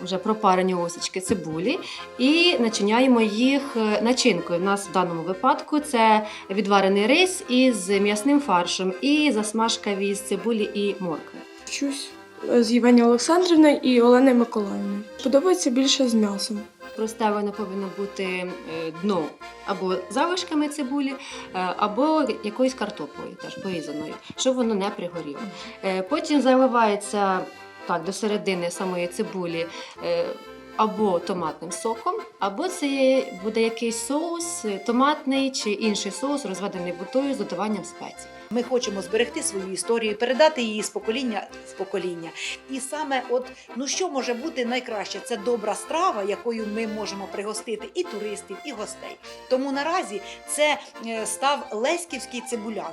вже пропарені осічки цибулі і начиняємо їх е, начинкою. У нас в даному випадку це відварений рис із м'ясним фаршем і засмажка від цибулі і моркви. Вчусь е, з Євгенією Олександрівною і Оленою Миколаївною. Подобається більше з м'ясом. Просте воно повинно бути е, дно або залишками цибулі, або якоюсь картоплею, теж порізаною, щоб воно не пригоріло. Потім заливається так, до середини самої цибулі. е, Або томатним соком, або це буде якийсь соус томатний чи інший соус, розведений бутою з додаванням спецій. Ми хочемо зберегти свою історію, передати її з покоління в покоління. І саме, от ну що може бути найкраще? Це добра страва, якою ми можемо пригостити і туристів, і гостей. Тому наразі це е, став Леськівський цибулян.